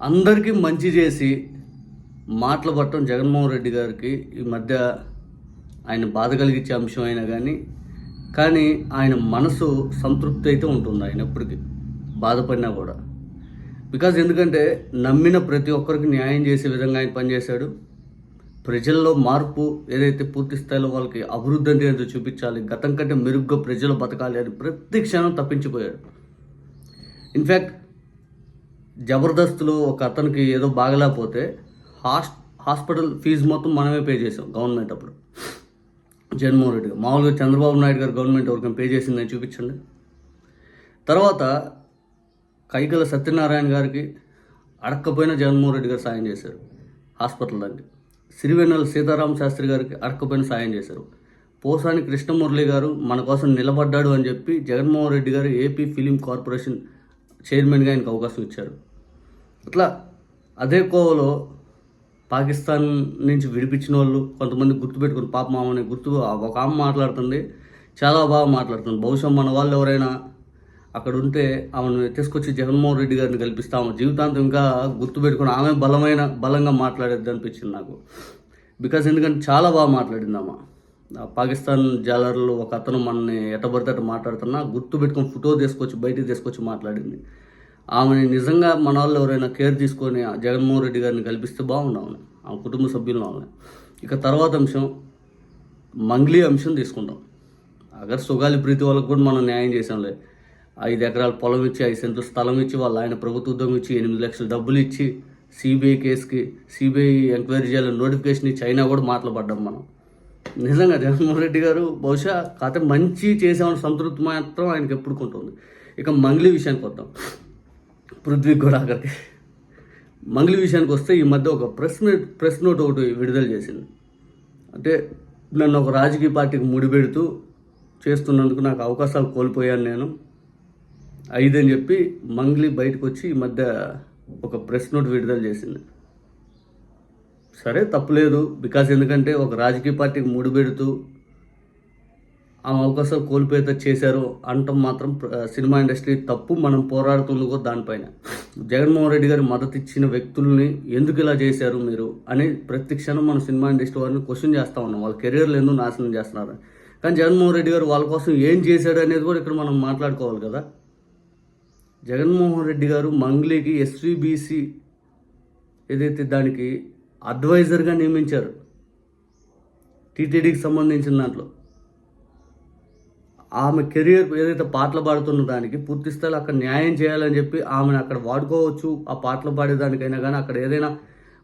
అందరికీ మంచి చేసి మాటలు పట్టడం జగన్మోహన్ రెడ్డి గారికి ఈ మధ్య ఆయన బాధ కలిగించే అంశం అయినా కానీ కానీ ఆయన మనసు సంతృప్తి అయితే ఉంటుంది ఆయన ఎప్పటికీ బాధపడినా కూడా. బికాజ్ ఎందుకంటే నమ్మిన ప్రతి ఒక్కరికి న్యాయం చేసే విధంగా ఆయన పనిచేశాడు. ప్రజల్లో మార్పు ఏదైతే పూర్తి స్థాయిలో వాళ్ళకి అభివృద్ధి అనేది చూపించాలి గతం కంటే మెరుగ్గా ప్రజలు బతకాలి అని ప్రతి క్షణం తప్పించిపోయాడు. ఇన్ఫ్యాక్ట్ జబర్దస్త్లో ఒక అతనికి ఏదో బాగలేకపోతే హాస్ హాస్పిటల్ ఫీజు మొత్తం మనమే పే చేసాం గవర్నమెంట్ అప్పుడు. జగన్మోహన్ రెడ్డి మామూలుగా చంద్రబాబు నాయుడు గారు గవర్నమెంట్ ఎవరికైనా పే చేసిందని చూపించండి. తర్వాత కైకల సత్యనారాయణ గారికి అడక్కపోయిన జగన్మోహన్ రెడ్డి గారు సాయం చేశారు హాస్పిటల్ దానికి. సిరివెన్నెల సీతారామ శాస్త్రి గారికి అడక్కపోయిన సాయం చేశారు. పోసాని కృష్ణమురళి గారు మన కోసం నిలబడ్డాడు అని చెప్పి జగన్మోహన్ రెడ్డి గారు ఏపీ ఫిలిం కార్పొరేషన్ చైర్మన్గా ఆయనకు అవకాశం ఇచ్చారు. అట్లా అదే కోవలో పాకిస్తాన్ నుంచి విడిపించిన వాళ్ళు కొంతమంది గుర్తుపెట్టుకుని పాప మామని గుర్తు ఒక ఆమె మాట్లాడుతుంది చాలా బాగా మాట్లాడుతుంది. బహుశా మన వాళ్ళు ఎవరైనా అక్కడ ఉంటే ఆమెను తీసుకొచ్చి జగన్మోహన్ రెడ్డి గారిని కల్పిస్తాము. జీవితాంతం ఇంకా గుర్తుపెట్టుకుని ఆమె బలమైన బలంగా మాట్లాడేది అనిపించింది నాకు. బికాజ్ ఎందుకంటే చాలా బాగా మాట్లాడింది ఆమె. పాకిస్తాన్ జాలర్లు ఒక అతను మనని ఎటబడితే మాట్లాడుతున్నా గుర్తు పెట్టుకొని ఫోటో తీసుకొచ్చి బయటికి తీసుకొచ్చి మాట్లాడింది. ఆమెని నిజంగా మన వాళ్ళు ఎవరైనా కేర్ తీసుకొని ఆ జగన్మోహన్ రెడ్డి గారిని కల్పిస్తే బాగుండాము ఆ కుటుంబ సభ్యులను ఆమె. ఇక తర్వాత అంశం మంగ్లీ అంశం తీసుకుంటాం. అగర్ సుగాలి ప్రీతి వాళ్ళకు కూడా మనం న్యాయం చేసాంలే ఐదు ఎకరాల పొలం ఇచ్చి ఐదు సెంట్లు స్థలం ఇచ్చి వాళ్ళు ఆయన ప్రభుత్వ ఉద్యోగం ఇచ్చి ఎనిమిది లక్షల డబ్బులు ఇచ్చి సిబిఐ కేసుకి సిబిఐ ఎంక్వైరీ చేయాలని నోటిఫికేషన్ ఇచ్చి అయినా కూడా మాట్లాడబడ్డాం మనం. నిజంగా జగన్మోహన్ రెడ్డి గారు బహుశా కథ మంచి చేసామని సంతృప్తి మాత్రం ఆయనకి ఎప్పుడు ఉంటుంది ఇక మంగ్లీ విషయానికి వద్దాం. పృథ్వీ గురాకర్కి మంగళ మంగ్లీ విషయానికి వస్తే ఈ మధ్య ఒక ప్రెస్ నోట్ ప్రెస్ నోట్ ఒకటి విడుదల చేసింది. అంటే నన్ను ఒక రాజకీయ పార్టీకి ముడిపెడుతూ చేస్తున్నందుకు నాకు అవకాశాలు కోల్పోయాను నేను. ఐదని చెప్పి మంగ్లీ బయటకు వచ్చి ఈ మధ్య ఒక ప్రెస్ నోట్ విడుదల చేసింది. సరే తప్పులేదు బికాజ్ ఎందుకంటే ఒక రాజకీయ పార్టీకి ముడిపెడుతూ ఆమె అవకాశాలు కోల్పోయేత చేశారు అంటాం మాత్రం సినిమా ఇండస్ట్రీ తప్పు మనం పోరాడుతుంది కూడా దానిపైన. జగన్మోహన్ రెడ్డి గారి మద్దతు ఇచ్చిన వ్యక్తుల్ని ఎందుకు ఇలా చేశారు మీరు అని ప్రతి క్షణం మనం సినిమా ఇండస్ట్రీ వారిని క్వశ్చన్ చేస్తూ ఉన్నాం. వాళ్ళ కెరీర్లు ఎందుకు నాశనం చేస్తున్నారు? కానీ జగన్మోహన్ రెడ్డి గారు వాళ్ళ కోసం ఏం చేశాడు అనేది కూడా ఇక్కడ మనం మాట్లాడుకోవాలి కదా. జగన్మోహన్ రెడ్డి గారు మంగ్లీకి ఎస్వీబీసీ ఏదైతే దానికి అడ్వైజర్గా నియమించారు టీటీడీకి సంబంధించిన దాంట్లో. ఆమె కెరియర్ ఏదైతే పాటలు పాడుతున్న దానికి పూర్తి స్థాయిలో అక్కడ న్యాయం చేయాలని చెప్పి ఆమెను అక్కడ వాడుకోవచ్చు. ఆ పాటలు పాడేదానికైనా కానీ అక్కడ ఏదైనా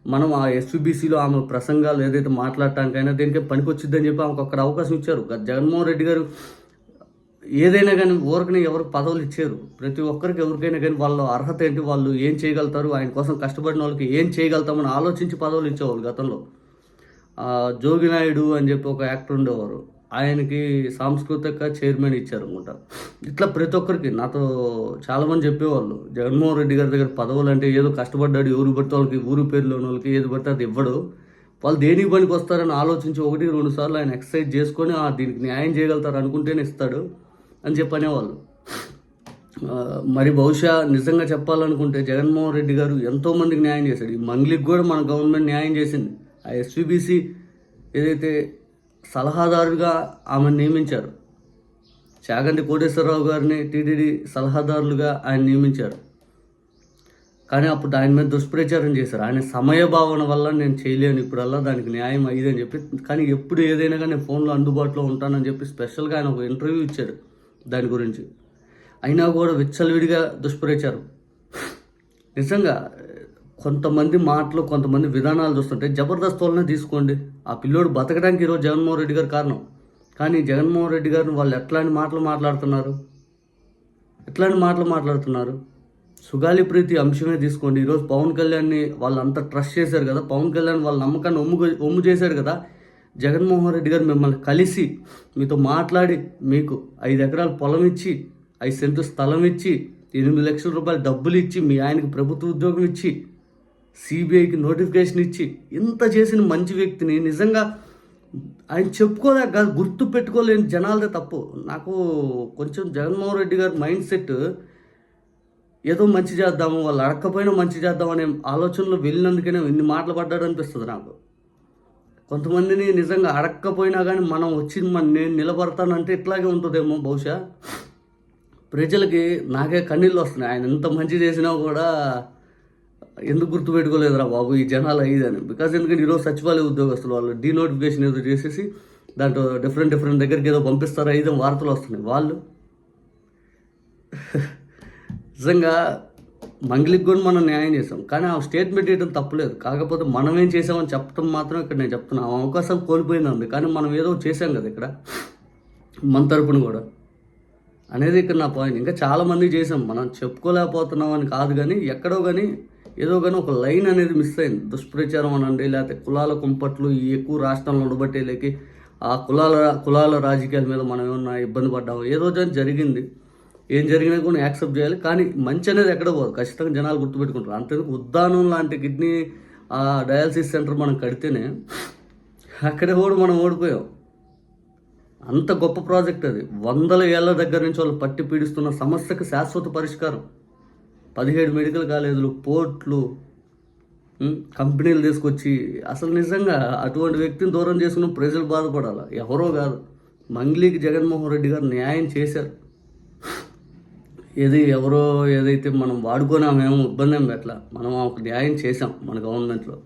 మనం ఆ ఎస్యూబీసీలో ఆమె ప్రసంగాలు ఏదైతే మాట్లాడటానికైనా దేనికే పనికొచ్చిద్దని చెప్పి ఆమెకు అక్కడ అవకాశం ఇచ్చారు. జగన్మోహన్ రెడ్డి గారు ఏదైనా కానీ ఊరికనే ఎవరు పదవులు ఇచ్చారు. ప్రతి ఒక్కరికి ఎవరికైనా కానీ వాళ్ళ అర్హత ఏంటి? వాళ్ళు ఏం చేయగలుగుతారు? ఆయన కోసం కష్టపడిన వాళ్ళకి ఏం చేయగలుగుతామని ఆలోచించి పదవులు ఇచ్చేవాళ్ళు గతంలో. జోగినాయుడు అని చెప్పి ఒక యాక్టర్ ఉండేవారు. ఆయనకి సాంస్కృతిక చైర్మన్ ఇచ్చారు అనమాట ఇట్లా ప్రతి ఒక్కరికి నాతో చాలామంది చెప్పేవాళ్ళు. జగన్మోహన్ రెడ్డి గారి దగ్గర పదవులు అంటే ఏదో కష్టపడ్డాడు ఎవరు పడితే వాళ్ళకి ఊరు పేర్లు వాళ్ళకి ఏది పడితే అది ఇవ్వడు. వాళ్ళు దేనికి పనికి వస్తారని ఆలోచించి ఒకటి రెండు సార్లు ఆయన ఎక్సర్సైజ్ చేసుకొని దీనికి న్యాయం చేయగలుగుతారు అనుకుంటేనే ఇస్తాడు అని చెప్పి అనేవాళ్ళు. మరి బహుశా నిజంగా చెప్పాలనుకుంటే జగన్మోహన్ రెడ్డి గారు ఎంతో మందికి న్యాయం చేశాడు. ఈ మంగ్లికి కూడా మన గవర్నమెంట్ న్యాయం చేసింది. ఆ ఎస్విబిసి ఏదైతే సలహాదారుగా ఆమెను నియమించారు. చాగంటి కోటేశ్వరరావు గారిని టీటీడీ సలహాదారులుగా ఆయన నియమించారు. కానీ అప్పుడు ఆయన మీద దుష్ప్రచారం చేశారు. ఆయన సమయ భావన వల్ల నేను చేయలేను ఇప్పుడల్లా దానికి న్యాయం అయ్యిందని చెప్పి కానీ ఎప్పుడు ఏదైనా కానీ నేను ఫోన్లో అందుబాటులో ఉంటానని చెప్పి స్పెషల్గా ఆయన ఒక ఇంటర్వ్యూ ఇచ్చాడు దాని గురించి. అయినా కూడా విచ్చలవిడిగా దుష్ప్రచారం. నిజంగా కొంతమంది మాటలు కొంతమంది విధానాలు చూస్తుంటే జబర్దస్త్ వల్లనే తీసుకోండి. ఆ పిల్లోడు బతకడానికి ఈరోజు జగన్మోహన్ రెడ్డి గారు కారణం. కానీ జగన్మోహన్ రెడ్డి గారిని వాళ్ళు ఎట్లాంటి మాటలు మాట్లాడుతున్నారు? ఎట్లాంటి మాటలు మాట్లాడుతున్నారు? సుగాలి ప్రీతి అంశమే తీసుకోండి. ఈరోజు పవన్ కళ్యాణ్ని వాళ్ళంతా ట్రస్ట్ చేశారు కదా. పవన్ కళ్యాణ్ వాళ్ళ నమ్మకాన్ని ఒమ్ము ఒమ్ము చేశారు కదా. జగన్మోహన్ రెడ్డి గారు మిమ్మల్ని కలిసి మీతో మాట్లాడి మీకు ఐదు ఎకరాల పొలం ఇచ్చి ఐదు సెంట్లు స్థలం ఇచ్చి ఎనిమిది లక్షల రూపాయలు డబ్బులు ఇచ్చి మీ ఆయనకు ప్రభుత్వ ఉద్యోగం ఇచ్చి సిబిఐకి నోటిఫికేషన్ ఇచ్చి ఇంత చేసిన మంచి వ్యక్తిని నిజంగా ఆయన చెప్పుకోలేక కాదు గుర్తు పెట్టుకోలేని జనాలదే తప్పు. నాకు కొంచెం జగన్మోహన్ రెడ్డి గారి మైండ్ సెట్ ఏదో మంచి చేద్దాము వాళ్ళు అడగకపోయినా మంచి చేద్దాం అనే ఆలోచనలో వెళ్ళినందుకనే ఇన్ని మాటలు పడ్డాడు అనిపిస్తుంది నాకు. కొంతమందిని నిజంగా అడగకపోయినా కానీ మనం వచ్చింది మన నేను నిలబడతానంటే ఇట్లాగే ఉంటుందేమో బహుశా. ప్రజలకి నాకే కన్నీళ్ళు వస్తున్నాయి. ఆయన ఎంత మంచి చేసినా కూడా ఎందుకు గుర్తుపెట్టుకోలేదురా బాబు? ఈ జనాలు అయ్యిదని బికాజ్ ఎందుకంటే ఈరోజు సచివాలయ ఉద్యోగస్తులు వాళ్ళు డీనోటిఫికేషన్ ఏదో చేసేసి దాంట్లో డిఫరెంట్ డిఫరెంట్ దగ్గరికి ఏదో పంపిస్తారా. ఏదో వార్తలు వస్తున్నాయి. వాళ్ళు? నిజంగా మంగళికి కూడా మనం న్యాయం చేసాం కానీ ఆ స్టేట్మెంట్ ఇవ్వడం తప్పులేదు. కాకపోతే మనం ఏం చేసామని చెప్పడం మాత్రం ఇక్కడ నేను చెప్తున్నా. ఆ అవకాశం కోల్పోయింది కానీ మనం ఏదో చేసాం కదా ఇక్కడ. మన తరపున కూడా. అనేది ఇక్కడ నా పాయింట్ ఇంకా చాలామంది చేసాం మనం చెప్పుకోలేకపోతున్నాం అని కాదు కానీ ఎక్కడో కానీ ఏదో కానీ ఒక లైన్ అనేది మిస్ అయింది. దుష్ప్రచారం అనండి లేకపోతే కులాల కుంపట్లు ఈ ఎక్కువ రాష్ట్రంలో ఉండబట్టేలేకి ఆ కులాల కులాల రాజకీయాల మీద మనం ఏమన్నా ఇబ్బంది పడ్డాము? ఏదో కానీ జరిగింది. ఏం జరిగినా కూడా యాక్సెప్ట్ చేయాలి. కానీ మంచి అనేది ఎక్కడ పోదు. ఖచ్చితంగా జనాలు గుర్తుపెట్టుకుంటారు. అంతేందుకు? ఉద్దానం లాంటి కిడ్నీ ఆ డయాలసిస్ సెంటర్ మనం కడితేనే అక్కడే ఓడి మనం ఓడిపోయాం. అంత గొప్ప ప్రాజెక్ట్ అది. వందల ఏళ్ళ దగ్గర నుంచి వాళ్ళు పట్టి పీడిస్తున్న సమస్యకు శాశ్వత పరిష్కారం. పదిహేడు మెడికల్ కాలేజీలు పోర్ట్లు కంపెనీలు తీసుకొచ్చి అసలు నిజంగా అటువంటి వ్యక్తిని దూరం చేసుకున్న ప్రజలు బాధపడాలి? ఎవరో కాదు. మంగ్లీకి జగన్మోహన్ రెడ్డి గారు న్యాయం చేశారు. ఏది ఎవరో ఏదైతే మనం వాడుకున్నామేమో ఇబ్బంది ఏం పెట్టలా? మనం ఒక న్యాయం చేసాం మన గవర్నమెంట్లో